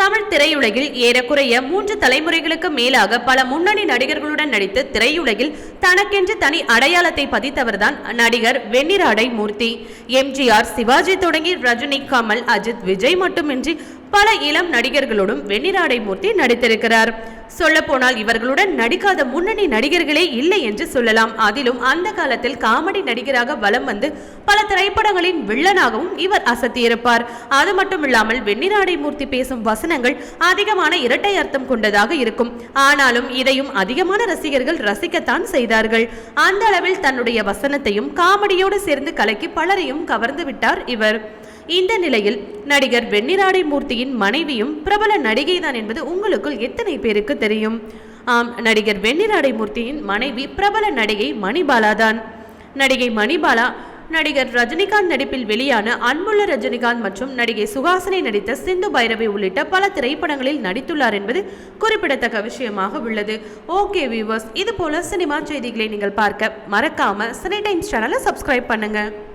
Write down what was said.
தமிழ் திரையுலகில் ஏறக்குறைய மூன்று தலைமுறைகளுக்கு மேலாக பல முன்னணி நடிகர்களுடன் நடித்து திரையுலகில் தனக்கென்று தனி அடையாளத்தை பதித்தவர்தான் நடிகர் வெண்ணிராடை மூர்த்தி. எம்ஜிஆர் சிவாஜி தொடங்கி ரஜினி கமல் அஜித் விஜய் மட்டுமின்றி பல இளம் நடிகர்களோடும் வெண்ணிராடை மூர்த்தி நடித்திருக்கிறார். சொல்லப்போனால் இவர்களுடன் நடிக்காத முன்னணி நடிகர்களே இல்லை என்று சொல்லலாம். அதிலும் அந்த காலத்தில் காமெடி நடிகராக வலம் வந்து பல திரைப்படங்களின் வில்லனாகவும் இவர் அசத்தியிருப்பார். அது மட்டும் இல்லாமல் வெண்ணிராடை மூர்த்தி பேசும் வசனங்கள் அதிகமான இரட்டை அர்த்தம் கொண்டதாக இருக்கும். ஆனாலும் இதையும் அதிகமான ரசிகர்கள் ரசிக்கத்தான் செய்தார்கள். அந்த அளவில் தன்னுடைய வசனத்தையும் காமெடியோடு சேர்ந்து கலக்கி பலரையும் கவர்ந்து விட்டார் இவர். இந்த நிலையில் நடிகர் வெண்ணிராடை மூர்த்தியின் மனைவியும் பிரபல நடிகைதான் என்பது உங்களுக்குள் எத்தனை பேருக்கு தெரியும்? ஆம் நடிகர் வெண்ணிராடை மூர்த்தியின் மனைவி பிரபல நடிகை மணிபாலா தான் நடிகை மணிபாலா நடிகர் ரஜினிகாந்த் நடிப்பில் வெளியான அன்புள்ள ரஜினிகாந்த் மற்றும் நடிகை சுஹாசினி நடித்த சிந்து பைரவி உள்ளிட்ட பல திரைப்படங்களில் நடித்துள்ளார் என்பது குறிப்பிடத்தக்க விஷயமாக உள்ளது. ஓகே வியூவர்ஸ் இது போல சினிமா செய்திகளை நீங்கள் பார்க்க மறக்காம சினி டைம்ஸ் சேனலை சப்ஸ்கிரைப் பண்ணுங்க.